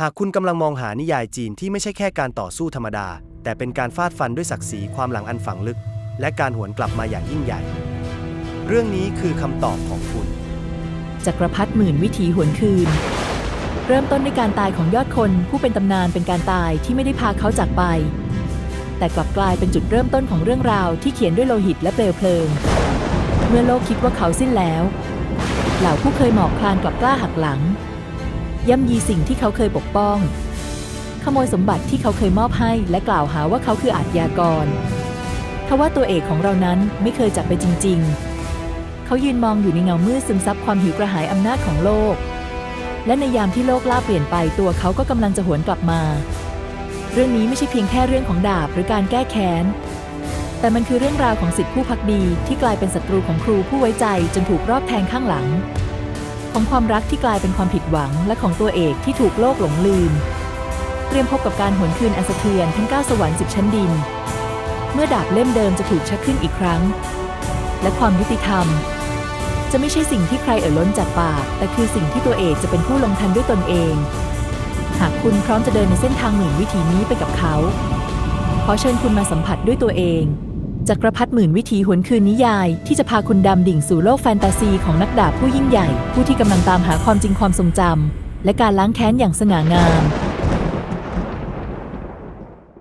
หากคุณกำลังมองหานิยายจีนที่ไม่ใช่แค่การต่อสู้ธรรมดา แต่เป็นการฟาดฟันด้วยศักดิ์ศรีความหลังอันฝังลึก และการหวนกลับมาอย่างยิ่งใหญ่ เรื่องนี้คือคำตอบของคุณ จักรพรรดิหมื่นวิถีหวนคืน เริ่มต้นด้วยการตายของยอดคนผู้เป็นตำนานเป็นการตายที่ไม่ได้พาเขาจากไป แต่กลับกลายเป็นจุดเริ่มต้นของเรื่องราวที่เขียนด้วยโลหิตและเปลวเพลิง เมื่อโลกคิดว่าเขาสิ้นแล้ว เหล่าผู้เคยหมอบคลานกลับกล้าหักหลัง ย่ำยีสิ่งที่เขาเคยปกป้อง ขโมยสมบัติที่เขาเคยมอบให้และกล่าวหาว่าเขาคืออาชญากรทว่าตัวเอกของเรานั้นไม่เคยจากไปจริง ๆ เขายืนมองอยู่ในเงามืดซึมซับความหิวกระหายอำนาจของโลก และในยามที่โลกล่าเปลี่ยนไปตัวเขาก็กำลังจะหวนกลับมา เรื่องนี้ไม่ใช่เพียงแค่เรื่องของดาบหรือการแก้แค้น แต่มันคือเรื่องราวของสิทธิผู้พักดีที่กลายเป็นศัตรูของครูผู้ไว้ใจจนถูกรอบแทงข้างหลัง ของความรักที่กลายเป็นความผิดหวัง และของตัวเอกที่ถูกโลกหลงลืม เตรียมพบกับการหวนคืนอันสะเทือนทั้งเก้าสวรรค์สิบชั้นดิน เมื่อดาบเล่มเดิมจะถูกชักขึ้นอีกครั้ง และความยุติธรรม จะไม่ใช่สิ่งที่ใครเอ่ยล้นจากปาก แต่คือสิ่งที่ตัวเอกจะเป็นผู้ลงทันด้วยตนเอง หากคุณพร้อมจะเดินในเส้นทางหมื่นวิถีนี้ไปกับเขาขอเชิญคุณมาสัมผัสด้วยตัวเอง จักรพรรดิหมื่นวิถีหวนคืนนิยาย ที่จะพาคุณดำดิ่งสู่โลกแฟนตาซีของนักดาบผู้ยิ่งใหญ่ ผู้ที่กำลังตามหาความจริงความทรงจำและการล้างแค้นอย่างสง่างาม